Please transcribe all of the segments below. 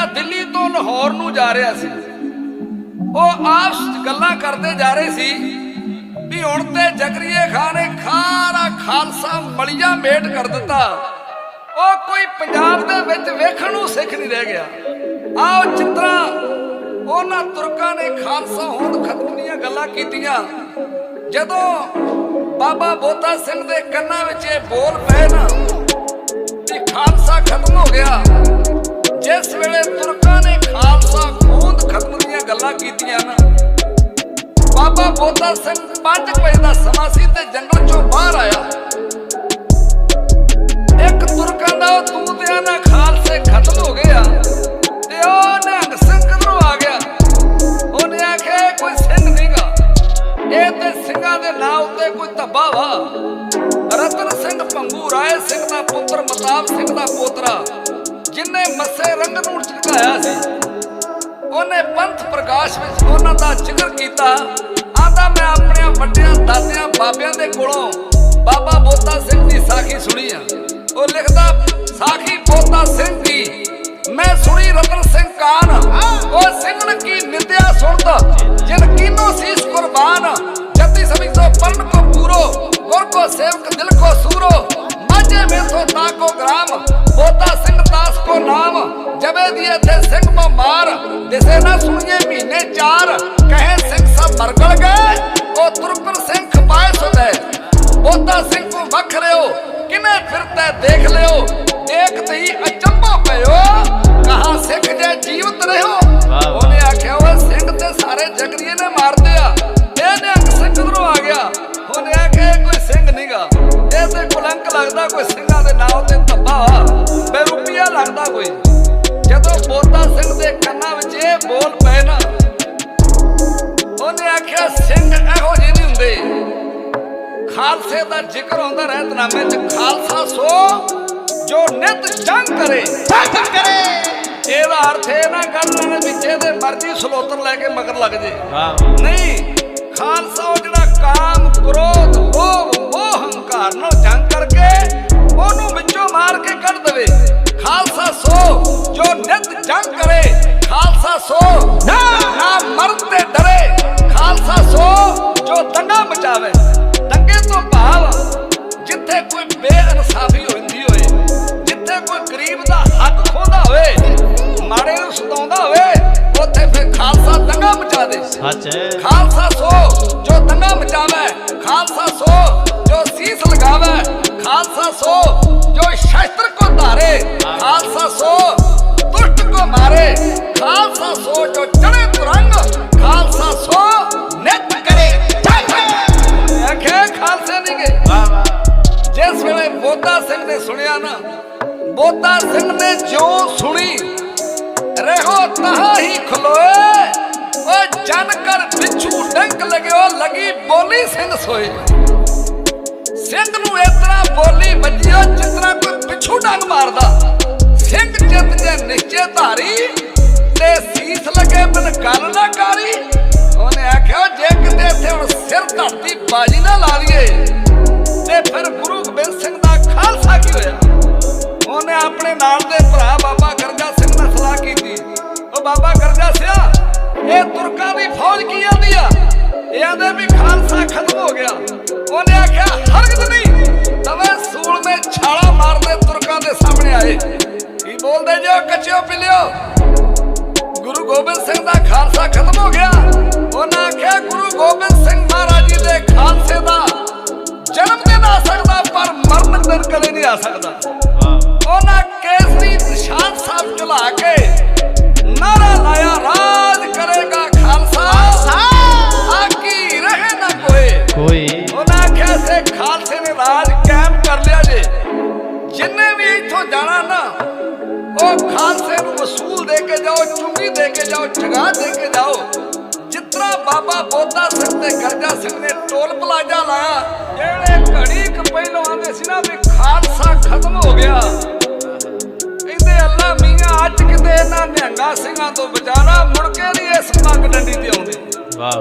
ਜਿਹੜਾ ਦਿੱਲੀ ਤੋਂ ਲਾਹੌਰ ਨੂੰ ਜਾ ਰਿਹਾ ਸੀ, ਉਹ ਆਪਸ ਗੱਲਾਂ ਕਰਦੇ ਜਾ ਰਹੇ ਸੀ ਵੀ ਹੁਣ ਤੇ ਜ਼ਕਰੀਏ ਖਾਨ ਨੇ ਖਾਰਾ ਖਾਲਸਾ ਮਲੀਆ ਮੇਟ ਕਰ ਦਿੱਤਾ। ਉਹ ਕੋਈ ਪੰਜਾਬ ਦੇ ਵਿੱਚ ਵੇਖਣ ਨੂੰ ਸਿੱਖ ਨਹੀਂ ਰਹਿ ਗਿਆ। ਆਓ ਚਿੱਤਰਾ, ਉਹਨਾਂ ਤੁਰਕਾਂ ਨੇ ਖਾਲਸਾ ਹੋਂਦ ਖਤਮ ਦੀਆਂ ਗੱਲਾਂ ਕੀਤੀਆਂ। ਜਦੋਂ ਬਾਬਾ ਬੋਤਾ ਸਿੰਘ ਦੇ ਕੰਨਾਂ ਵਿੱਚ ਇਹ ਬੋਲ ਪਏ ਨਾ ਕਿ ਖਾਲਸਾ ਖਤਮ ਹੋ ਗਿਆ ਜਿਸ ਵੇਲੇ ਤੁਰਕਾਂ ਨੇ ਖਾਲਸਾ ਹੋਂਦ ਖਤਮ ਦੀਆਂ ਗੱਲਾਂ ਕੀਤੀਆਂ ਨਾ, ਬਾਬਾ ਬੋਤਾ ਸਿੰਘ 5 ਵਜੇ ਦਾ ਸਮਾਂ ਸੀ ਤੇ ਜੰਗਲ ਚੋਂ ਬਾਹਰ ਆਇਆ। ਇੱਕ ਤੁਰਕਾਂ ਦਾ ਉਹ ਤੂੰ ਤੇ ਖਾਲਸੇ ਖਤਮ ਹੋ ਗਏ ਤੇ ਉਹ ਨਿਹੰਗ ਸਿੰਘ ਕਿਧਰੋਂ ਆ ਗਿਆ। ਉਹਨੇ ਆਖਿਆ ਕੋਈ ਸਿੰਘ ਨਹੀਂਗਾ ਇਹ ਤੇ ਸਿੰਘਾਂ ਦੇ ਨਾਂ ਉੱਤੇ ਕੋਈ ਧੱਬਾ ਵਾ। ਰਤਨ ਸਿੰਘ ਪੰਗੂ ਰਾਏ ਸਿੰਘ ਦਾ ਪੁੱਤਰ ਮਤਾਬ ਸਿੰਘ ਦਾ ਪੋਤਰਾ ਜਿਨੇ ਮੱਸੇ ਰੰਗ ਨੂੰ ਝਟਕਾਇਆ ਸੀ, ਉਹਨੇ ਪੰਥ ਪ੍ਰਕਾਸ਼ ਵਿੱਚ ਉਹਨਾਂ ਦਾ ਜ਼ਿਕਰ ਕੀਤਾ। ਆਂਦਾ ਮੈਂ ਆਪਣਿਆਂ ਵੱਡਿਆਂ ਦਾਦਿਆਂ ਬਾਬਿਆਂ ਦੇ ਕੋਲੋਂ ਬਾਬਾ ਬੋਤਾ ਸਿੰਘ ਦੀ ਸਾਖੀ ਸੁਣੀ ਆ। ਉਹ ਲਿਖਦਾ, ਸਾਖੀ ਬੋਤਾ ਸਿੰਘ ਦੀ ਮੈਂ ਸੁਣੀ ਰਤਨ ਸਿੰਘ ਕਾਨ। ਉਹ ਸਿੰਘਣ ਕੀ ਨਿੰਦਿਆ ਸੁਣਤ? ਜਿਨ ਕੀਨੋ ਸੀਸ ਕੁਰਬਾਨ। ਜਤੀ ਸਭੀ ਸੋ ਪਰਨ ਕੋ ਪੂਰੋ ਗੁਰ ਕੋ ਸੇਵਕ ਦਿਲ ਕੋ ਸੂਰੋ। ਮਾਝੇ ਮੇ ਸੋ ਤਾਕੋ ਗ੍ਰਾਮ। ਬੋਤਾ ਸਿੰਘ ਦਾਸ ਕੋ ਨਾਮ ਜਬੇ ਦੀਏ ਥੇ ਸਿੰਘ ਮੋ ਮਾਰ ਦਿਸੇ ਨਾ ਸੁਣੀਏ ਮਹੀਨੇ ਚਾਰ, ਕਹੇ ਸਿੰਘ ਸਭ ਮਰਗਲ ਗਏ, ਉਹ ਤੁਰਕਨ ਸਿੰਘ ਖਪਾਏ ਸੁਦੇ ਬੋਤਾ ਸਿੰਘ ਕੋ ਵਖ ਕਿਨੇ ਫਿਰਤੇ ਦੇਖ ਲਿਓ। ਦੇਖ ਤਈ ਅਚੰਭਾ ਪਇਓ ਕਹਾ ਸਿੱਖ ਜੇ ਜੀਵਤ ਵਾਹ। ਉਹਨੇ ਆਖਿਆ ਉਹ ਸਿੰਘ ਤੇ ਸਾਰੇ ਜਗਰੀਏ ਨੇ ਮਾਰਦੇ ਆ ਇਹ ਨਿਹੰਗ ਸਿੰਘ ਕਿਧਰੋਂ ਆ ਗਿਆ। ਉਹਨੇ ਆਖਿਆ ਕੋਈ ਸਿੰਘ ਨਹੀਂਗਾ ਇਹ ਤੇ ਕੁਲੰਕ ਲੱਗਦਾ ਕੋਈ ਸਿੰਘਾਂ ਦੇ ਨਾਂ ਤੇ ਧੱਬਾ। ਬੇਰੁਪੀਆ ਲੱਗਦਾ ਕੋਈ। ਜਦੋਂ ਬੋਤਾ ਸਿੰਘ ਦੇ ਕੰਨਾਂ ਵਿੱਚ ਇਹ ਬੋਲ ਪਏ ਨਾ ਉਹਨੇ ਆਖਿਆ ਸਿੰਘ ਇਹੋ ਜਿਹੇ ਨਹੀਂ ਹੁੰਦੇ। ਖਾਲਸੇ ਦਾ ਜ਼ਿਕਰ ਹੁੰਦਾ ਰਹਿਤਨਾਮੇ ਚ। ਖਾਲਸਾ ਸੋ ਜੋ ਨਿਤ ਜੰਗ ਕਰੇ। ਜੰਗ ਕਰੇ। ਇਹਦਾ ਅਰਥ ਇਹ ਨਾ ਕਰਨਾ ਨੇ ਵਿੱਚ ਇਹਦੇ ਮਰਜ਼ੀ ਸਲੋਤਰ ਲੈ ਕੇ ਮਗਰ ਲੱਗ ਜੇ। ਨਹੀਂ ਖਾਲਸਾ ਉਹ ਜਿਹੜਾ ਕਾਮ ਕ੍ਰੋਧ ਲੋਭ ਮੋਹ ਹੰਕਾਰ ਨਾਲ ਜੰਗ ਕਰਕੇ ਉਹਨੂੰ ਵਿੱਚੋਂ ਮਾਰ ਕੇ ਕੱਢ ਦੇਵੇ। ਖਾਲਸਾ ਸੋ ਜੋ ਨਿਤ ਜੰਗ ਕਰੇ। ਖਾਲਸਾ ਸੋ ਨਾ। ਨਾ ਮਰਨ ਤੇ ਡਰੇ। ਖਾਲਸਾ ਸੋ ਜੋ ਦੰਗਾ ਮਚਾਵੇ। ਦੰਗੇ ਜਿੱਥੇ ਕੋਈ ਬੇਇਨਸਾਫੀ ਹੁੰਦੀ ਹੋਏ ਜਿੱਥੇ ਕੋਈ ਗਰੀਬ ਦਾ ਹੱਕ ਖੋਦਾ ਹੋਵੇ ਮਾੜੇ ਨੂੰ ਸਤਾਉਂਦਾ ਹੋਵੇ ਉੱਥੇ ਫਿਰ ਖਾਲਸਾ ਦੰਗਾ ਮਚਾ ਦੇ। ਸੱਚ ਹੈ। ਖਾਲਸਾ ਸੋ ਜੋ ਦੰਗਾ ਮਚਾਵੇ ਖਾਲਸਾ ਸੋ ਜੋ ਸੀਸ ਲਗਾਵੇ ਖਾਲਸਾ ਸੋ ਜੋ ਸ਼ਸਤਰ ਕੋ ਧਾਰੇ ਖਾਲਸਾ ਸੋ ਦੁਸ਼ਟ ਕੋ ਮਾਰੇ ਖਾਲਸਾ ਸੋ ਜੋ ਚੜੇ ਨੇ ਸੁਣਿਆ ਨਾ, ਬੋਤਾ ਸਿੰਘ ਨੇ ਜਿਉਂ ਸੁਣੀ ਰਹੋ ਤਹਾਂ ਹੀ ਖਲੋਏ। ਓ ਜਨ ਕਰ ਵਿਛੂ ਡੰਕ ਲਗਿਓ, ਲਗੀ ਬੋਲੀ ਸਿੰਘ ਸੋਏ ਸਿੰਘ ਨੂੰ ਇਸ ਬੋਲੀ ਵੱਜਿਓ ਜਿਸ ਤਰ੍ਹਾਂ ਕੋਈ ਪਿਛੂ ਡੰਗ ਮਾਰਦਾ। ਸਿੰਘ ਜਿੱਤ ਜੇ ਨਿਸ਼ਚੇ ਧਾਰੀ, ਤੇ ਸੀਸ ਲਗੇ ਬਿਨ ਗੱਲ ਨਾ ਕਾਰੀ। ਉਹਨੇ ਆਖਿਆ, ਜੇ ਕਿਤੇ ਜੋ ਪਿਲਿਓ। ਗੁਰੂ ਗੋਬਿੰਦ ਸਿੰਘ ਦਾ ਖਾਲਸਾ ਖਤਮ ਹੋ ਗਿਆ। ਉਹਨਾਂ ਆਖਿਆ, ਗੁਰੂ ਗੋਬਿੰਦ ਸਿੰਘ ਮਹਾਰਾਜ ਜੀ ਦੇ ਖਾਲਸੇ ਦਾ ਜਨਮ ਦਿਨ ਆ ਸਕਦਾ, ਪਰ ਮਰਨ ਦਿਨ ਕਦੇ ਨਹੀਂ ਆ ਸਕਦਾ। ਉਹਨਾਂ ਕੇਸਰੀ ਨਿਸ਼ਾਨ ਸਾਹਿਬ ਚਲਾ ਕੇ ਨਾਰਾ ਲਾਇਆ, ਰਾਜ ਕਰੇਗਾ ਬੋਤਾ ਸਿੰਘ ਤੇ ਗਰਜਾ ਸਿੰਘ ਨੇ ਟੋਲ ਪਲਾਜ਼ਾ ਲਾਇਆ। ਜਿਹੜੇ ਘੜੀ ਕੁ ਪਹਿਲਾਂ ਆਂਦੇ ਸੀ ਨਾ ਵੀ ਖਾਲਸਾ ਖਤਮ ਹੋ ਗਿਆ। ਕਹਿੰਦੇ ਅੱਲਾ ਮੀਆਂ ਅੱਜ ਕਿਤੇ ਇਹਨਾਂ ਨਿਹੰਗਾ ਸਿੰਘਾਂ ਤੋਂ ਵਿਚਾਰਾ ਮੁੜ ਕੇ ਨਹੀਂ ਇਸ ਮੰਗ ਡੰਡੀ ਤੇ ਆਉਂਦੇ। ਵਾਹ।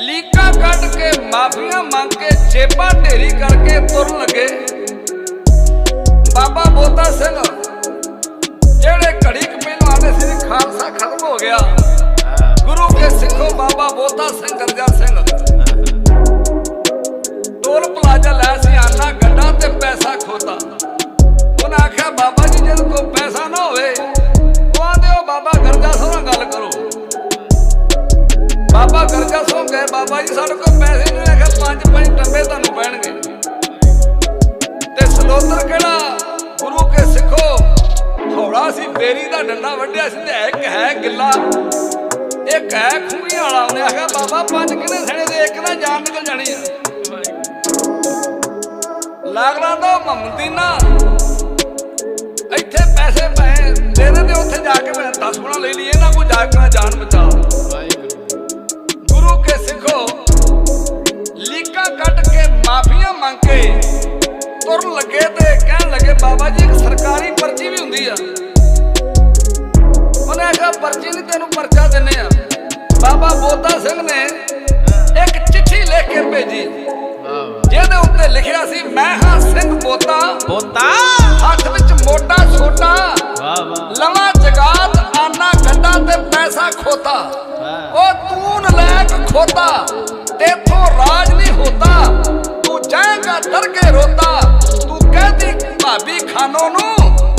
ਲੀਕਾਂ ਕੱਢ ਕੇ ਮਾਫੀਆਂ ਮੰਗ ਕੇ ਜੇਬਾਂ ਢੇਰੀ ਕਰਕੇ ਤੁਰਨ ਲੱਗੇ। ਬਾਬਾ ਬੋਤਾ ਸਿੰਘ ਜਿਹੜੇ ਘੜੀ ਕੁ ਪਹਿਲਾਂ ਬਾਬਾ estás en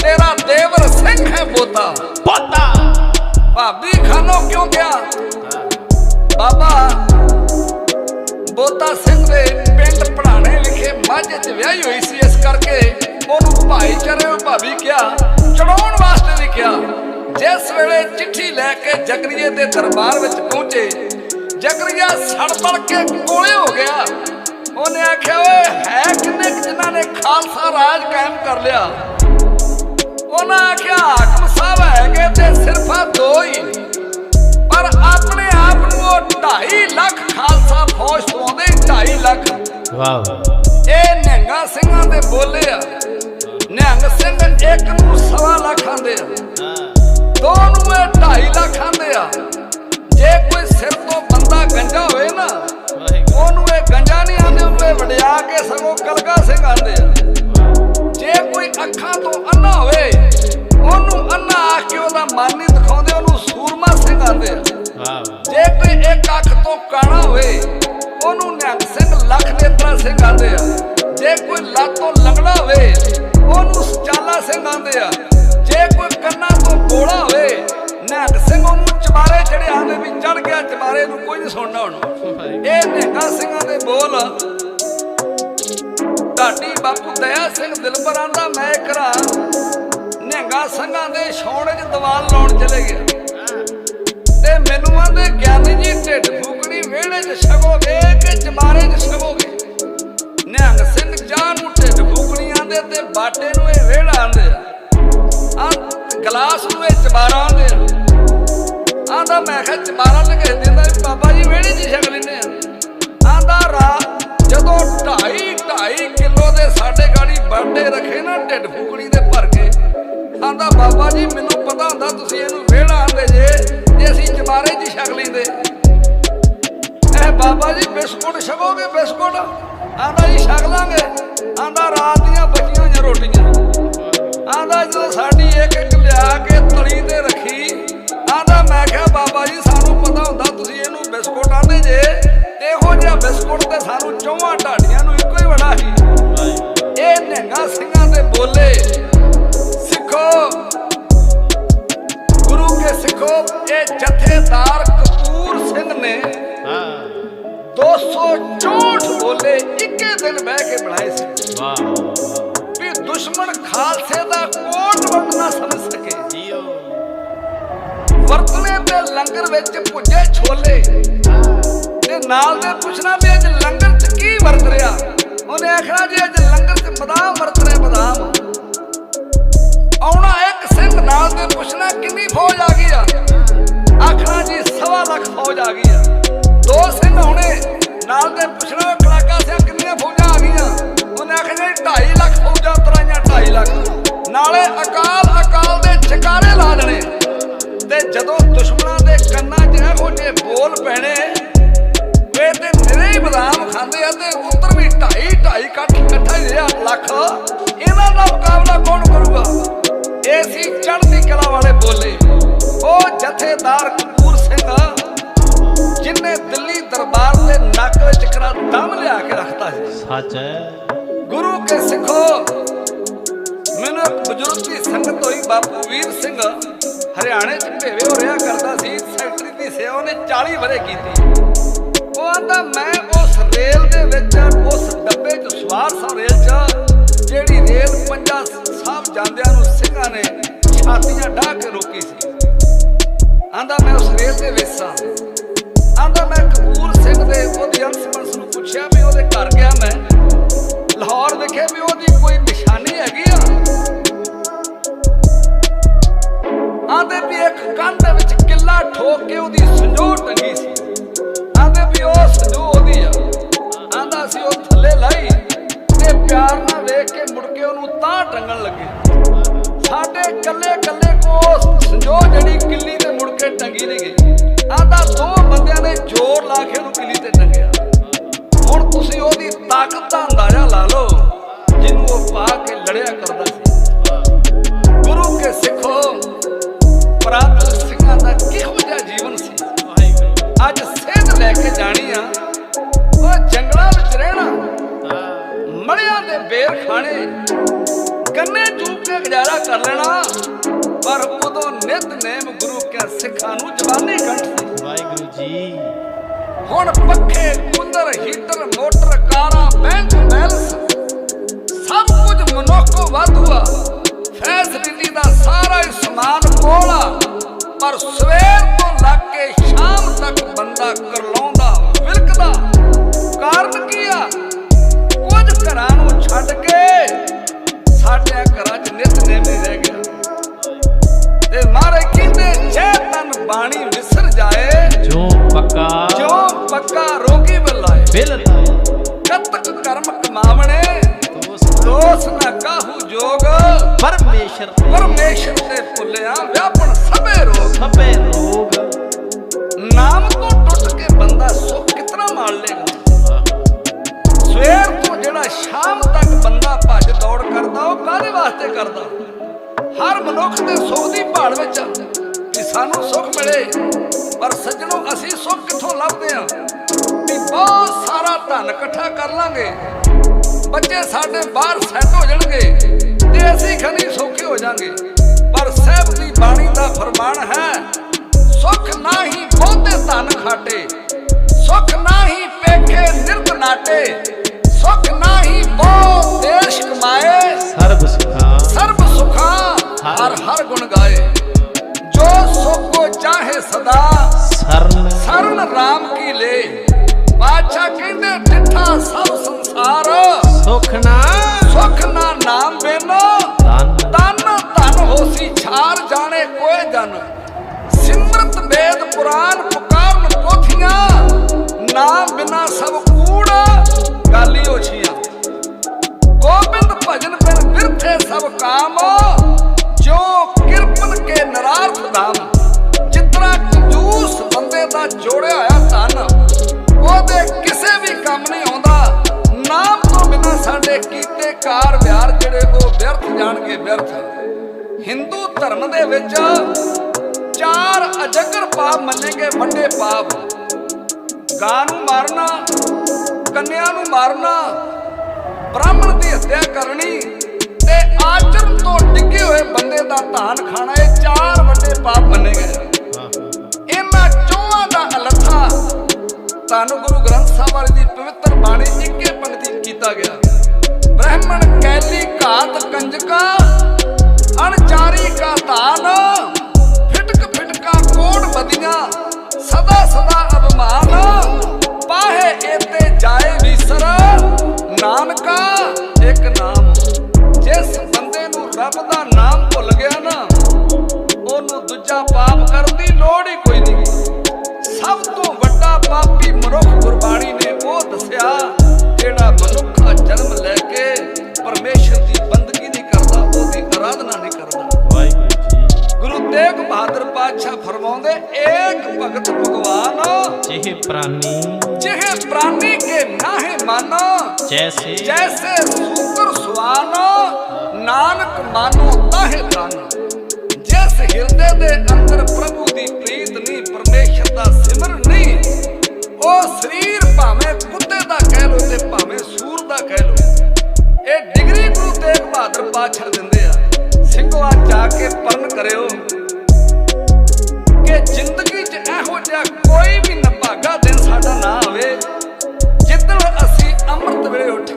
ਤੇਰਾ ਦੇਵਰ ਸਿੰਘ ਹੈ ਬੋਤਾ ਪੋਤਾ। ਭਾਬੀ ਖਾਨੋ ਕਿਉਂ ਗਿਆ? ਬਾਬਾ ਬੋਤਾ ਸਿੰਘ ਦੇ ਪਿੰਡ ਪੜਾਣੇ ਵਿਖੇ ਮਾਝੇ 'ਚ ਵਿਆਹੀ ਹੋਈ ਸੀ। ਇਸ ਕਰਕੇ ਉਹਨੂੰ ਭਾਈਚਾਰੇ ਨੂੰ ਭਾਬੀ ਕਿਹਾ ਚੜਾਉਣ ਵਾਸਤੇ ਵੀ ਕਿਹਾ। ਜਿਸ ਵੇਲੇ ਚਿੱਠੀ ਲੈ ਕੇ ਜਗਰੀਏ ਦੇ ਦਰਬਾਰ ਵਿੱਚ ਪਹੁੰਚੇ ਜਗਰੀਆ ਸੜ ਪੜ ਕੇ ਕੋਲੇ ਹੋ ਗਿਆ। ਉਹਨੇ ਆਖਿਆ ਓਏ ਹੈ ਕਿੰਨੇ ਜਿਨ੍ਹਾਂ ਨੇ ਖਾਲਸਾ ਰਾਜ ਕਾਇਮ ਕਰ ਲਿਆ? ਉਹਨਾਂ ਆਖਿਆ ਹਾਕਮ ਸਾਹਿਬ ਹੈਗੇ ਤੇ ਸਿਰਫ ਦੋ ਹੀ। ਪਰ ਆਪਣੇ ਆਪ ਨੂੰ ਉਹ 2.5 ਲੱਖ ਖਾਲਸਾ ਫੌਜ ਪਾਉਂਦੇ 2.5 ਲੱਖ। ਵਾਹ ਇਹ ਨਿਹੰਗਾ ਸਿੰਘਾਂ ਦੇ ਬੋਲੇ ਆ। ਨਿਹੰਗ ਸਿੰਘ ਇੱਕ ਨੂੰ ਸਵਾ ਲੱਖ ਆਂਦੇ ਆ। ਦੋ ਨੂੰ ਇਹ 2.5 ਲੱਖ ਆਂਦੇ ਆ। ਜੇ ਕੋਈ ਸਿਰ ਤੋਂ ਬੰਦਾ ਗੰਜਾ ਹੋਵੇ ਨਾ ਉਹਨੂੰ ਇਹ ਗੰਜਾ ਨਹੀਂ ਆਂਦੇ ਉਹਨੂੰ ਵਡਿਆ ਕੇ ਸਗੋਂ ਕਲਗਾ ਸਿੰਘ ਆਂਦੇ ਆ। ਅੱਖਾਂ ਤੋਂ ਅੰਨਾ ਹੋਵੇ। ਉਹਨੂੰ ਅੰਨਾ ਆ ਕੇ ਉਹਦਾ ਮਨ ਨਹੀਂ ਦਿਖਾਉਂਦੇ ਉਹਨੂੰ ਸੂਰਮਾ ਸਿੰਘ ਆਂਦੇ ਆ। ਜੇ ਕੋਈ ਇੱਕ ਅੱਖ ਤੋਂ ਕਾਣਾ ਹੋਵੇ ਉਹਨੂੰ ਨਿਹੰਗ ਸਿੰਘ ਲੱਖ ਨੇਤਰਾ ਸਿੰਘ ਆਂਦੇ ਆ। ਜੇ ਕੋਈ ਲੱਤ ਤੋਂ ਲੰਗੜਾ ਹੋਵੇ ਉਹਨੂੰ ਸਚਾਲਾ ਸਿੰਘ ਆਂਦੇ ਆ। ਜੇ ਕੋਈ ਕੰਨਾਂ ਤੋਂ ਬੋਲਾ ਹੋਵੇ ਨਿਹੰਗ ਸਿੰਘ ਉਹਨੂੰ ਚਮਾਰੇ ਚੜੇ ਆਂਦੇ ਵੀ ਚੜ ਗਿਆ ਚਮਾਰੇ ਨੂੰ ਕੋਈ ਨਹੀਂ ਸੁਣਨਾ ਹੁਣ। ਇਹ ਨਿਹੰਗਾ ਸਿੰਘਾਂ ਦੇ ਬੋਲ ਬਾਪੂ ਦਇਆ ਸਿੰਘ ਦਿਲਬਰ ਆਂਦਾ ਮੈਂ ਕਰਾਂ ਨਿਹੰਗਾ ਸਿੰਘਾਂ ਦੇ ਛਾਉਣੇ 'ਚ ਦੀਵਾਨ ਲਾਉਣ ਚਲੇ ਗਿਆ। ਤੇ ਮੈਨੂੰ ਆਂਦੇ, ਗਿਆਨੀ ਜੀ, ਢਿੱਡ ਫੂਕਣੀ, ਵਿਹੜੇ 'ਚ ਛਕੋਗੇ, ਕਿ ਚਮਾਰੇ 'ਚ ਛਕੋਗੇ? ਨਿਹੰਗ ਸਿੰਘ ਚਾਹ ਨੂੰ ਢਿੱਡ ਫੂਕਣੀ ਆਂਦੇ, ਤੇ ਬਾਟੇ ਨੂੰ ਇਹ ਵਿਹੜਾ ਆਂਦੇ ਆ। ਗਲਾਸ ਨੂੰ ਇਹ ਚਮਾਰਾ ਆਂਦੇ ਆ। ਆਂਦਾ ਮੈਂ ਕਿਹਾ ਚਮਾਰਾ ਲਗੇ ਦਿੰਦਾ ਬਾਬਾ ਜੀ, ਵਿਹੜੇ 'ਚ ਛਕ ਲੈਂਦੇ ਆ। ਆਂਦਾ ਰਾ ਜਦੋਂ 2.5 2.5 ਕਿਲੋ ਦੇ ਸਾਡੇ ਗਾੜੀ ਬਾਟੇ ਰੱਖੇ ਨਾ ਢਿੱਡ ਫੁਕੜੀ ਦੇ ਭਰ ਕੇ ਆਂਦਾ ਬਾਬਾ ਜੀ, ਮੈਨੂੰ ਪਤਾ ਹੁੰਦਾ ਤੁਸੀਂ ਇਹਨੂੰ ਵਿਹੜਾ ਆਂਦੇ ਜੇ ਜੇ ਅਸੀਂ ਚਮਾਰੇ 'ਚ ਹੀ ਛਕ ਇਹ ਬਾਬਾ ਜੀ, ਬਿਸਕੁਟ ਛਕੋਗੇ ਬਿਸਕੁਟ? ਆਂਦਾ ਜੀ, ਛਕ ਲਾਂਗੇ। ਆਂਦਾ ਰਾਤ ਦੀਆਂ ਬਚੀਆਂ ਹੋਈਆਂ ਰੋਟੀਆਂ? ਆਂਦਾ ਜਦੋਂ ਸਾਡੀ ਇੱਕ ਇੱਕ ਲਿਆ ਕੇ ਤਲੀ ਤੇ ਰੱਖੀ, ਆਂਦਾ ਮੈਂ ਕਿਹਾ, ਬਾਬਾ ਜੀ, ਸਾਨੂੰ ਪਤਾ ਹੁੰਦਾ ਤੁਸੀਂ ਇਹਨੂੰ ਬਿਸਕੁਟ ਆਂਦੇ ਜੇ। ਇਹੋ ਜਿਹਾ ਬਿਸਕੁਟ ਤੇ ਸਾਨੂੰ ਚੌਵਾਂ ਢਾਡੀਆਂ ਨੂੰ ਇੱਕੋ ਹੀ ਬੜਾ ਸੀ। ਇਹ ਨਿਹੰਗਾ ਸਿੰਘਾਂ ਦੇ ਬੋਲੇ। ਸਿੱਖੋ। ਗੁਰੂ ਕੇ ਸਿੱਖੋ। ਇਹ ਜਥੇਦਾਰ ਕਪੂਰ ਸਿੰਘ ਨੇ ਹਾਂ 264 ਬੋਲੇ ਇੱਕੇ ਦਿਨ ਬਹਿ ਕੇ ਬਣਾਏ ਸੀ। ਵਾਹ ਵੀ ਦੁਸ਼ਮਣ ਖਾਲਸੇ ਦਾ ਕੋਟ ਵੰਡਣਾ ਸਮਝ ਸਕੇ। ਜੀਓ ਵਰਤਣੇ ਤੇ ਲੰਗਰ ਵਿੱਚ ਪੁੱਜੇ ਛੋਲੇ। ਨਾਲ ਦੇ ਪੁੱਛਣਾ ਵੀ ਅੱਜ ਲੰਗਰ 'ਚ ਕੀ ਵਰਤ ਰਿਹਾ? ਉਹਨੇ ਆਖਣਾ ਜੀ, ਅੱਜ ਲੰਗਰ 'ਚ ਬਦਾਮ ਵਰਤ ਰਹੇ ਬਦਾਮ। ਆਉਣਾ ਇੱਕ ਸਿੰਘ ਨਾਲ ਦੇ ਪੁੱਛਣਾ ਕਿੰਨੀ ਫੌਜ ਆ ਗਈ ਆ? ਆਖਣਾ ਜੀ, ਸਵਾ ਲੱਖ ਫੌਜ ਆ ਗਈ ਆ। ਦੋ ਸਿੰਘ ਆਉਣੇ, ਨਾਲ ਦੇ ਪੁੱਛਣਾ ਕਲਾਕਾ ਸਿੰਘ ਕਿੰਨੀਆਂ ਫੌਜਾਂ ਆ ਗਈਆਂ। ਉਹਨੇ ਆਖਣਾ ਜੀ 2.5 ਲੱਖ ਫੌਜਾਂ ਤਰਾਈਆਂ 2.5 ਲੱਖ। ਨਾਲੇ ਅਕਾਲ ਅਕਾਲ ਦੇ ਛਕਾਰੇ ਲਾ ਦੇਣੇ। ਤੇ ਜਦੋਂ ਦੁਸ਼ਮਣਾਂ ਦੇ ਕੰਨਾਂ 'ਚ ਇਹੋ ਜਿਹੇ ਬੋਲ ਪੈਣੇ ਬਦਾਮ ਖਾਂਦੇ ਆ ਤੇ ਉੱਤਰ ਵੀ ਢਾਈ ਢਾਈ ਕੱਠ ਇਕੱਠਾ ਰਿਹਾ ਲੱਖ। ਇਹਨਾਂ ਦਾ ਮੁਕਾਬਲਾ ਕੌਣ ਕਰੂਗਾ? ਇਹ ਸੀ ਚੜ੍ਹਦੀ ਕਲਾ ਵਾਲੇ ਬੋਲੇ। ਉਹ ਜਥੇਦਾਰ ਕਪੂਰ ਸਿੰਘ ਜਿਨੇ ਦਿੱਲੀ ਦਰਬਾਰ ਦੇ ਨੱਕ ਵਿੱਚ ਕਰਾ ਦਮ ਲਿਆ ਕੇ ਰੱਖਤਾ ਸੀ। ਸੱਚ ਹੈ। ਗੁਰੂ ਕੇ ਸਿੱਖੋ। ਮੈਨੂੰ ਬਜ਼ੁਰਗ ਦੀ ਸੰਗਤ ਹੋਈ ਬਾਪੂ ਵੀਰ ਸਿੰਘ। ਹਰਿਆਣੇ ਚ ਭੇਵੇ ਹੋ ਰਿਹਾ ਕਰਦਾ ਸੀ ਸੈਕਟਰੀ ਦੀ ਸੇਵਾ ਉਹਨੇ 40 ਵਰੇ ਕੀਤੀ। ਉਹ ਆਂਦਾ ਮੈਂ ਉਸ ਰੇਲ ਦੇ ਵਿੱਚ ਉਸ ਡੱਬੇ 'ਚ ਸਵਾਰ ਸਾਂ ਰੇਲ 'ਚ। ਜਿਹੜੀ ਰੇਲ ਪੰਜਾ ਸਾਹਿਬ ਜਾਂਦਿਆਂ ਨੂੰ ਸਿੰਘਾਂ ਨੇ ਛਾਤੀਆਂ ਢਾਹ ਕੇ ਰੋਕੀ ਸੀ। ਆਂਦਾ ਮੈਂ ਉਸ ਰੇਲ ਦੇ ਵਿੱਚ ਸਾਂ। ਆਂਦਾ ਮੈਂ ਕਪੂਰ ਸਿੰਘ ਦੇ ਉਹਦੀ ਅੰਸ ਨੂੰ ਪੁੱਛਿਆ ਵੀ ਉਹਦੇ ਘਰ ਗਿਆ ਮੈਂ। ਲਾਹੌਰ ਵਿਖੇ ਵੀ ਉਹਦੀ ਕੋਈ ਨਿਸ਼ਾਨੀ ਹੈਗੀ ਆ। ਆਂਦੇ ਵੀ ਇੱਕ ਕੰਧ ਨਿਤ ਨੇਮ ਗੁਰੂ ਕੇ ਸਿੱਖਾਂ ਨੂੰ ਜਵਾਨੀ ਕੰਠ ਵਾਹਿਗੁਰੂ ਜੀ। ਹੁਣ ਪੱਖੇ ਕੂਲਰ ਹੀਟਰ ਮੋਟਰ ਕਾਰਾਂ ਬੈਂਕ ਬੈਲਸ ਸਭ ਕੁਝ ਮਨੁੱਖ ਵਾਧੂ ਆ ਫੈਸਿਲਿਟੀ ਦਾ ਸਾਰਾ ਹੀ ਸਮਾਨ ਕੋਲ ਪਰ ਸਵੇਰ ਤੋਂ ਲੱਗ ਕੇ ਸ਼ਾਮ ਤੱਕ ਬੰਦਾ ਕਰਲਾਉਂਦਾ ਪੱਕਾ। ਜੋ ਪੱਕਾ ਰੋਗੀ ਬਲਾਏ ਬਿਲ ਕਤਕ ਕਰਮ ਕਮਾਵਣੇ। ਦੋਸ ਨਾ ਕਾਹੂ ਜੋਗ। ਪਰਮੇਸ਼ਰ ਪਰਮੇਸ਼ਰ ਤੇ ਭੁੱਲਿਆ ਵਿਆਪਣ ਸਭੇ ਰੋਗ। ਸਭੇ ਰੋਗ। ਨਾਮ ਤੋਂ ਟੁੱਟ ਕੇ ਬੰਦਾ ਸੁੱਖ ਕਿਤਨਾ ਮਾਲ ਲੇਗਾ। ਸਵੇਰ ਤੋਂ ਜਿਹੜਾ ਸ਼ਾਮ ਤੱਕ ਬੰਦਾ ਭੱਜ ਦੌੜ ਕਰਦਾ ਉਹ ਕਾਹਦੇ ਵਾਸਤੇ ਕਰਦਾ? ਹਰ ਮਨੁੱਖ ਦੇ ਸੁੱਖ ਦੀ ਭਾਲ ਵਿੱਚ ਆ ਕਿ ਸਾਨੂੰ ਸੁੱਖ ਮਿਲੇ। ਪਰ ਸੱਜਣੋ, ਅਸੀਂ ਸੁੱਖ ਕਿੱਥੋਂ ਲੱਭਦੇ ਆ ਵੀ ਬਹੁਤ ਸਾਰਾ ਧਨ ਇਕੱਠਾ ਕਰ ਲਾਂਗੇ। ਬੱਚੇ ਸਾਡੇ ਬਾਹਰ ਸੈੱਟ ਹੋ ਜਾਣਗੇ ਤੇ ਅਸੀਂ ਖਣੀ ਸੌਖੇ ਹੋ ਜਾਾਂਗੇ। ਪਰ ਸਹਿਬ ਦੀ ਬਾਣੀ ਦਾ ਫਰਮਾਨ ਹੈ, ਸੁੱਖ ਨਾਹੀ ਬਹੁਤੇ ਧਨ ਖਾਟੇ। ਸੁੱਖ ਨਾਹੀ ਪੇਖੇ ਨਿਰਤ ਨਾਟੇ ਸੁੱਖ ਨਾਹੀ ਬਹੁ ਦੇਸ਼ ਕਮਾਏ। ਬਿਨਾ ਕੀਤੇ ਕਾਰ ਵਿਹਾਰ ਜਿਹੜੇ ਉਹ ਵਿਅਰਥ ਜਾਣਗੇ, ਵਿਅਰਥ। ਹਿੰਦੂ ਧਰਮ ਦੇ ਵਿੱਚ ਚਾਰ ਅਜਗਰ ਪਾਪ ਮੰਨੇ ਵੱਡੇ ਪਾਪ। ਗਾਂ ਨੂੰ ਮਾਰਨਾ, ਕੰਨਿਆ ਨੂੰ ਮਾਰਨਾ, ਬ੍ਰਾਹਮਣ ਦੀ ਹੱਤਿਆ ਕਰਨੀ ਤੇ ਆਚਰਣ ਤੋਂ ਡਿੱਗੇ ਹੋਏ ਬੰਦੇ ਦਾ ਧਾਨ ਖਾਣਾ, ਇਹ ਚਾਰ ਵੱਡੇ ਪਾਪ ਮੰਨੇ ਗਏ ਇਹਨਾਂ ਚੋਹਾਂ ਦਾ ਅਲੱਥਾ ਤੁਹਾਨੂੰ ਗੁਰੂ ਗ੍ਰੰਥ ਸਾਹਿਬ ਵਾਲੀ ਦੀ ਪਵਿੱਤਰ ਬਾਣੀ ਇੱਕੇ ਪੰਕਤੀ ਕੀਤਾ ਗਿਆ। ਬ੍ਰਾਹਮਣ ਕੈਲੀ ਘਾਤ ਕੰਜਕਾ, ਅਣਚਾਰੀ ਕਾ ਧਾਨ, ਫਿਟਕ ਫਿਟਕਾ ਕੋੜ ਬਦੀਆਂ, ਸਦਾ ਸਦਾ ਅਭਮਾਨ, ਪਾਹੇ ਏਤੇ ਜੈਸੇ। ਜੈਸੇ ਸੂਕਰ ਸੁਆਨ ਨਾਨਕ ਮਾਨੋ ਤਾਹੇ ਤਨ ਜਿਸ ਹਿਰਦੇ ਦੇ ਅੰਦਰ ਪ੍ਰਭੂ ਦੀ ਪ੍ਰੀਤ ਨਹੀਂ, ਪਰਮੇਸ਼ਰ ਦਾ ਸਿਮਰਨ ਨਹੀਂ। ਉਹ ਸਰੀਰ ਭਾਵੇਂ ਕੁੱਤੇ ਦਾ ਕਹਿ ਲੋ ਤੇ ਭਾਵੇਂ ਸੂਰ ਦਾ ਕਹਿ ਲੋ ਇਹ ਡਿਗਰੀ ਗੁਰੂ ਤੇਗ ਬਹਾਦਰ ਪਾਤਸ਼ਾਹ ਦਿੰਦੇ ਆ। ਸਿੰਘਵਾ ਜਾ ਕੇ ਪਰਨ ਕਰਿਓ। ਕਿ ਜ਼ਿੰਦਗੀ 'ਚ ਇਹੋ ਜਿਹਾ ਕੋਈ ਵੀ ਨਭਾਗਾ ਦਿਨ ਸਾਡਾ ਨਾ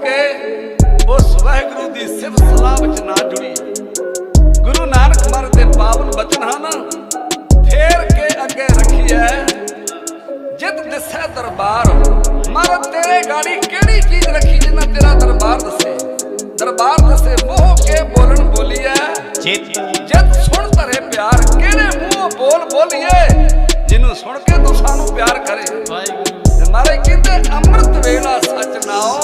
ਕੇ ਉਸ ਵਾਹਿਗੁਰੂ ਦੀ ਸਿਫਤ ਸਲਾਹ ਵਿੱਚ ਨਾ ਜੁੜੀਏ ਗੁਰੂ ਨਾਨਕ ਮਹਾਰਾਜ ਦੇ ਪਾਵਨ ਬਚਨ ਹਨ ਫੇਰ ਕੇ ਅੱਗੇ ਰੱਖੀਐ। ਜਿਤ ਦਿਸੈ ਦਰਬਾਰ ਮਰ ਤੇਰੇ ਗਾੜੀ ਕਿਹੜੀ ਚੀਜ਼ ਰੱਖੀ ਜਿੰਨਾ ਤੇਰਾ ਦਰਬਾਰ ਦੱਸੇ? ਦਰਬਾਰ ਦੱਸੇ ਮੋਹ ਕੇ ਬੋਲਣ ਬੋਲੀਐ। ਚਿਤ। ਜਦ ਸੁਣ ਧਰੇ ਪਿਆਰ ਕਿਹੜੇ ਮੂੰਹੋਂ ਬੋਲ ਬੋਲੀਏ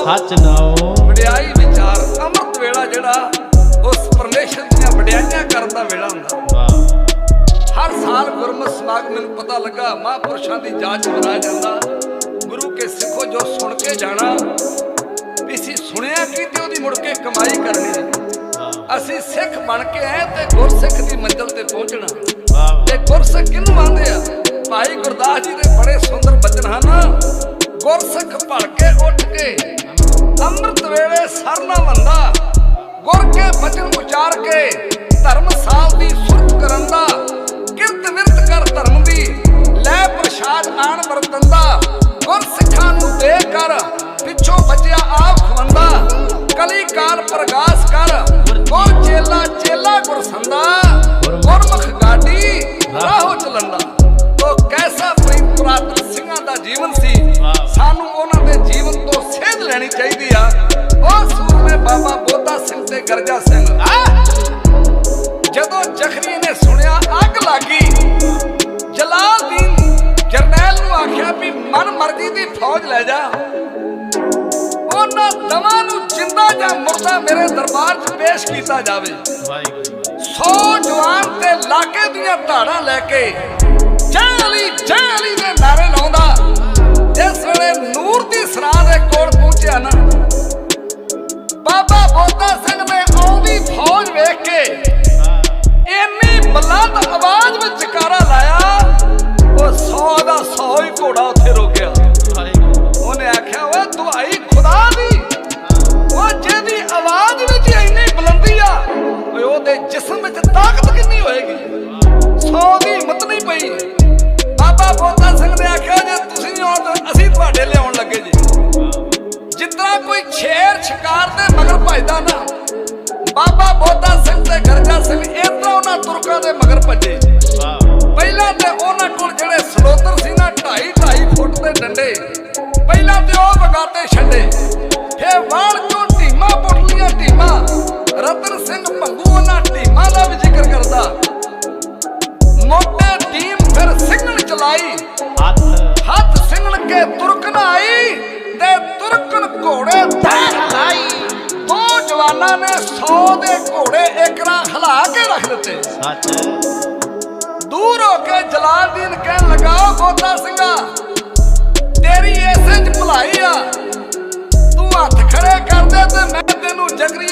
ਸੱਚ ਨਾਓ ਵਡਿਆਈ ਵਿਚਾਰ ਅੰਮ੍ਰਿਤ ਵੇਲਾ ਜਿਹੜਾ ਉਸ ਪਰਮੇਸ਼ਰ ਦੀਆਂ ਵਡਿਆਈਆਂ ਕਰਨ ਦਾ ਵੇਲਾ ਹੁੰਦਾ। ਵਾਹ। ਹਰ ਸਾਲ ਗੁਰਮਤਿ ਸਮਾਗਮ ਮੈਨੂੰ ਪਤਾ ਲੱਗਾ ਮਹਾਂਪੁਰਸ਼ਾਂ ਦੀ ਜਾਂਚ ਮਨਾਇਆ ਜਾਂਦਾ। ਗੁਰੂ ਕੇ ਸਿੱਖੋ ਜੋ ਸੁਣ ਕੇ ਜਾਣਾ ਅਸੀਂ ਸੁਣਿਆ ਕੀ ਤੇ ਉਹਦੀ ਮੁੜ ਕੇ ਕਮਾਈ ਕਰਨੀ। ਅਸੀਂ ਸਿੱਖ ਬਣ ਕੇ ਆਏ ਤੇ ਗੁਰਸਿੱਖ ਦੀ ਮੰਜ਼ਿਲ ਤੇ ਪਹੁੰਚਣਾ। ਤੇ ਗੁਰਸਿੱਖ ਕਿਹਨੂੰ ਆਂਦੇ ਆ? ਭਾਈ ਗੁਰਦਾਸ ਜੀ ਦੇ ਬੜੇ ਸੁੰਦਰ ਬਚਨ ਹਨ। ਗੁਰਸਿੱਖ ਭੜ ਕੇ ਉੱਠ ਕੇ ਅੰਮ੍ਰਿਤ ਵੇਲੇ ਸਰਨਾ ਬੰਦਾ ਗੁਰ ਕੇ ਬਚਨ ਉਚਾਰ ਕੇ ਧਰਮ ਸਾਲ ਦੀ ਸੁਰਤ ਕਰਨ ਦਾ। ਕਿਰਤ ਲੈਣੀ ਚਾਹੀਦੀ ਆ। ਉਹ ਸੂਰਮੇ ਬਾਬਾ ਬੋਧਾ ਸਿੰਘ ਤੇ ਗਰਜਾ ਸਿੰਘ। ਜਦੋਂ ਜ਼ਖਰੀ ਨੇ ਸੁਣਿਆ ਅੱਗ ਲੱਗੀ, ਜਲਾਲਦੀਨ ਜਰਨੈਲ ਨੂੰ ਆਖਿਆ ਵੀ ਮਨ ਮਰਜ਼ੀ ਦੀ ਫੌਜ ਲੈ ਜਾ। ਉਹਨਾਂ ਦਵਾਂ ਨੂੰ ਜਿੰਦਾ ਜਾਂ ਮੁਰਦਾ ਮੇਰੇ ਦਰਬਾਰ 'ਚ ਪੇਸ਼ ਕੀਤਾ ਜਾਵੇ। ਵਾਹਿਗੁਰੂ ਸੌ ਜਵਾਨ ਤੇ ਲਾਗੇ ਦੀਆਂ ਧਾੜਾਂ ਲੈ ਕੇ ਜੈ ਅਲੀ ਜੈ ਅਲੀ ਦੇ ਨਾਰੇ ਲਾਉਂਦਾ। ਜਿਸ ਵੇਲੇ ਨੂਰ ਦੀ ਸਰਾਂ ਦੇ ਕੋਲ ਪਹੁੰਚਿਆ ਨਾ, ਬਾਬਾ ਬੋਤਾ ਸਿੰਘ ਨੇ ਆਉਂਦੀ ਫੌਜ ਵੇਖ ਕੇ ਇੰਨੀ ਬੁਲੰਦ ਆਵਾਜ਼ ਵਿੱਚ ਜਕਾਰਾ ਲਾਇਆ, ਉਹ ਸੌ ਦਾ ਸੌ ਹੀ ਘੋੜਾ ਉੱਥੇ ਰੋਕਿਆ। ਉਹਨੇ ਆਖਿਆ, ਓਏ ਦੁਹਾਈ ਖੁਦਾ ਦੀ? ਉਹ ਜਿਹਦੀ ਆਵਾਜ਼ ਵਿੱਚ ਇੰਨੀ ਬੁਲੰਦੀ ਆ, ਓਏ ਉਹਦੇ ਜਿਸਮ ਵਿੱਚ ਤਾਕਤ ਕਿੰਨੀ ਹੋਏਗੀ? ਸੌ ਦੀ ਹਿੰਮਤ ਨਹੀਂ ਪਈ। ਅਸੀਂ ਤੁਹਾਡੇ ਲਿਆਉਣ ਲੱਗੇ ਜੀ। ਜਿੱਦਾਂ ਕੋਈ ਛੇਰ ਸ਼ਿਕਾਰ ਦੇ ਮਗਰ ਭਜਦਾ ਨਾ, ਬਾਬਾ ਬੋਤਾ ਸਿੰਘ ਤੇ ਗਰਜਾ ਸਿੰਘ ਇਦਾਂ ਉਹਨਾਂ ਤੁਰਕਾਂ ਦੇ ਮਗਰ ਭੱਜੇ। ਪਹਿਲਾਂ ਤੇ ਉਹਨਾਂ ਕੋਲ ਜਿਹੜੇ ਸਲੋਤਰ ਸੀ ਨਾ 2.5 2.5 ਫੁੱਟ ਦੇ ਡੰਡੇ, ਪਹਿਲਾਂ ਤੇ ਉਹ ਵਗਾਤੇ ਛੱਡੇ। ਫੇ ਵਾਲ ਚੋਂ ਢੀਮਾ ਪੁੱਟਲੀਆਂ ਢੀਮਾ, ਰਤਨ ਸਿੰਘ ਭੰਗੂ ਉਹਨਾਂ ਢੀਮਾ ਦਾ ਵੀ ਜ਼ਿਕਰ ਕਰਦਾ। ਮੋਟੇ ਟੀਮ ਫਿਰ ਸਿੰਘਣ ਚਲਾਈ। ਕੇ ਤੁਰਕਨ ਆਈ ਤੇ ਤੁਰਕਨ ਘੋੜੇ ਤੈਰ ਲਾਈ। ਦੋ ਜਵਾਨਾਂ ਨੇ 100 ਦੇ ਘੋੜੇ ਇਕਰਾ ਹਿਲਾ ਕੇ ਰੱਖ ਦਿੱਤੇ। ਸੱਚ। ਦੂਰ ਹੋ ਕੇ ਜਲਾਲਦੀਨ ਕਹਿਣ ਲੱਗਾ "ਓ ਗੋਤਾ ਸਿੰਘਾ ਤੇਰੀ ਇਸੇ ਚ ਭਲਾਈ ਆ। ਤੂੰ ਹੱਥ ਖੜੇ ਕਰ ਦੇ ਤੇ ਮੈਂ ਤੈਨੂੰ ਜਗਰੀਏ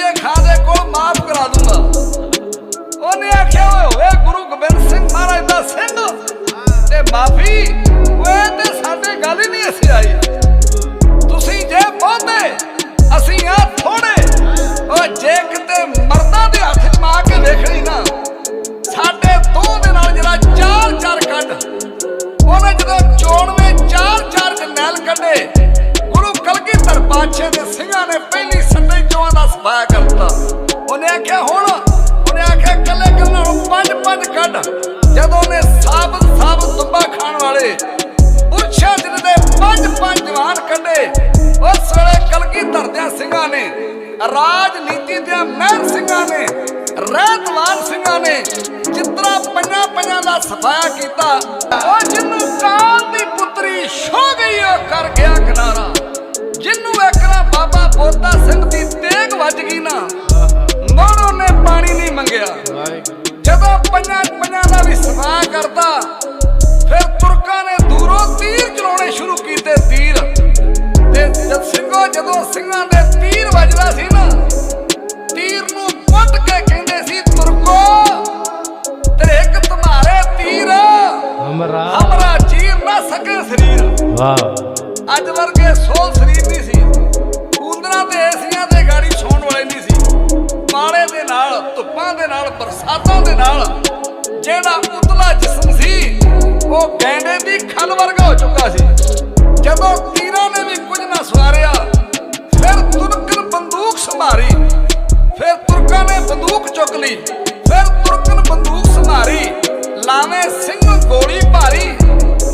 ਰਾਜਨੀਤੀ ਦੇ ਮਹਿਰ ਸਿੰਘਾਂ ਨੇ, ਰਹਿਤਵਾਨ ਸਿੰਘਾਂ ਨੇ ਜਿਤਨਾ ਪੰਜਾਂ ਪੰਜਾਂ ਦਾ ਸਫਾਇਆ ਕੀਤਾ, ਉਹ ਜਿੰਨੂੰ ਕਾਲ ਦੀ ਪੁੱਤਰੀ ਛੋ ਗਈ ਉਹ ਕਰ ਗਿਆ ਕਿਨਾਰਾ। ਜਿੰਨੂੰ ਵੇਖਣਾ ਬਾਬਾ ਬੋਤਾ ਸਿੰਘ ਦੀ ਤੇਗ ਵੱਜ ਗਈ ਨਾ, ਮੋੜੋ ਨੇ ਪਾਣੀ ਨਹੀਂ ਮੰਗਿਆ। ਜਦੋਂ ਪੰਜਾਂ ਪੰਜਾਂ ਦਾ ਵੀ ਸਫਾਇਆ ਕਰਦਾ, ਫਿਰ ਤੁਰਕਾਂ ਨੇ ਦੂਰੋਂ ਤੀਰ ਚਲਾਉਣੇ ਸ਼ੁਰੂ ਕੀਤੇ ਤੀਰ। ਜਦ ਸਿੰਘੋ ਜਦੋਂ ਸਿੰਘਾਂ ਦੇ ਤੀਰ ਵੱਜਦਾ ਸੀ ਨਾ ਤੀਰ ਨੂੰ ਪੁੱਟ ਕੇ ਕਹਿੰਦੇ ਸੀ ਤੁਰਕੋ ਤੇ ਇੱਕ ਤੁਹਾਰੇ ਤੀਰ ਹਮਰਾ ਹਮਰਾ ਚੀਰ ਨਾ ਸਕੇ ਸਰੀਰ। ਵਾਹ। ਅੱਜ ਵਰਗੇ ਸੋਲ ਸਰੀਰ ਨਹੀਂ ਸੀ। ਕੂਲਰਾਂ ਤੇ ਏਸੀਆਂ ਤੇ ਗਾੜੀ ਸੌਣ ਵਾਲੇ ਨਹੀਂ ਸੀ। ਪਾਲੇ ਦੇ ਨਾਲ ਧੁੱਪਾਂ ਦੇ ਨਾਲ ਬਰਸਾਤਾਂ ਦੇ ਨਾਲ ਜਿਹੜਾ ਉਤਲਾ ਜਿਸਮ ਸੀ ਉਹ ਗੈਂਡੇ ਦੀ ਖਲ ਵਰਗਾ ਹੋ ਚੁੱਕਾ ਸੀ। ਜਦੋਂ ਤੀਰਾਂ ਨੇ ਵੀ ਨਾ ਸਵਾਰਿਆ। ਫਿਰ ਤੁਰਕਨ ਬੰਦੂਕ ਸੰਭਾਰੀ। ਫਿਰ ਤੁਰਕਾਂ ਨੇ ਬੰਦੂਕ ਚੁੱਕ ਲਈ। ਫਿਰ ਤੁਰਕਨ ਬੰਦੂਕ ਸੰਭਾਰੀ। ਲਾਵੇਂ ਸਿੰਘ ਗੋਲੀ ਭਾਰੀ।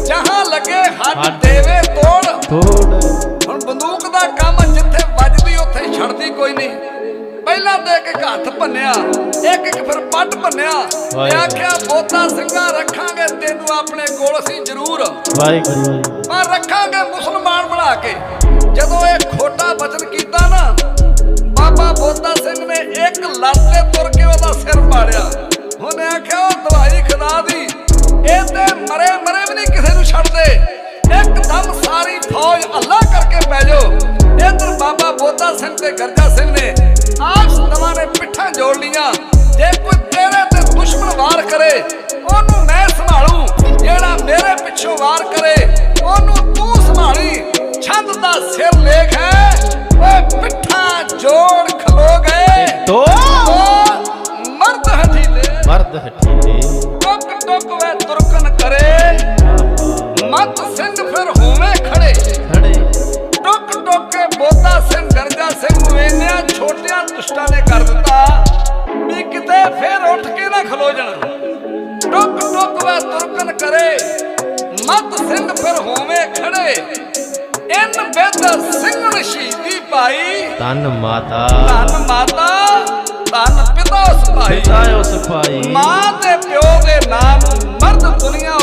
ਜਹਾਂ ਲੱਗੇ ਹੱਡ। ਦੇਵੇ ਤੋੜ। ਤੋੜ। ਹੁਣ ਬੰਦੂਕ ਦਾ ਕੰਮ ਜਿੱਥੇ ਵੱਜਦੀ ਉੱਥੇ ਛੱਡਦੀ ਕੋਈ ਨਹੀਂ। ਪਹਿਲਾਂ ਤੇ ਇੱਕ ਇੱਕ ਹੱਥ ਭੰਨਿਆ। ਇੱਕ ਇੱਕ ਫਿਰ ਪੱਟ ਭੰਨਿਆ। ਵਾਹਿਗੁਰੂ। ਆਖਿਆ ਬੋਤਾ ਸਿੰਘਾ ਰੱਖਾਂਗੇ ਤੈਨੂੰ ਆਪਣੇ ਕੋਲ ਅਸੀਂ ਜ਼ਰੂਰ। ਵਾਹਿਗੁਰੂ। ਪਰ ਰੱਖਾਂਗੇ ਮੁਸਲਮਾਨ ਬਣਾ ਕੇ। ਜਦੋਂ ਇਹ ਖੋਟਾ ਬਚਨ ਕੀਤਾ ਨਾ, ਬਾਬਾ ਬੋਤਾ ਸਿੰਘ ਨੇ ਇੱਕ ਲੱਤ ਤੇ ਤੁਰ ਕੇ ਉਹਦਾ ਸਿਰ ਪਾੜਿਆ। ਉਹਨੇ ਆਖਿਆ, ਉਹ ਦਵਾਈ ਖੁਦਾ ਦੀ। ਇਹ ਤੇ ਮਰੇ ਮਰੇ ਵੀ ਨਹੀਂ ਕਿਸੇ ਨੂੰ ਛੱਡਦੇ। ਇੱਕਦਮ ਸਾਰੀ ਫੌਜ ਅੱਲਾ ਕਰਕੇ ਪੈ ਜਾਓ। ਇਧਰ ਬਾਬਾ ਬੋਤਾ ਸਿੰਘ ਤੇ ਗਰਜਾ ਸਿੰਘ ਨੇ ਆਪਸ ਦਵਾਂ ਨੇ ਪਿੱਠਾਂ ਜੋੜ ਲੀਆਂ ਜੇ ਕੋਈ ਤੇਰੇ ਤੇ ਦੁਸ਼ਮਣ ਵਾਰ ਕਰੇ, ਉਹਨੂੰ ਮੈਂ ਸੰਭਾਲੂ। ਜਿਹੜਾ ਮੇਰੇ ਪਿੱਛੋਂ ਵਾਰ ਕਰੇ, ਉਹਨੂੰ ਤੂੰ ਸੰਭਾਲੀ। ਛੰਦ ਦਾ ਸਿਰ ਲੇਖ ਹੈ। ਓਏ ਪਿੱਠਾਂ ਜੋੜ ਖਲੋ ਗਏ। ਤੋ ਮਰਦ ਹਠੀਲੇ ਮਰਦ ਹਟੀਲੇ ਟੁੱਕ ਮਰਦ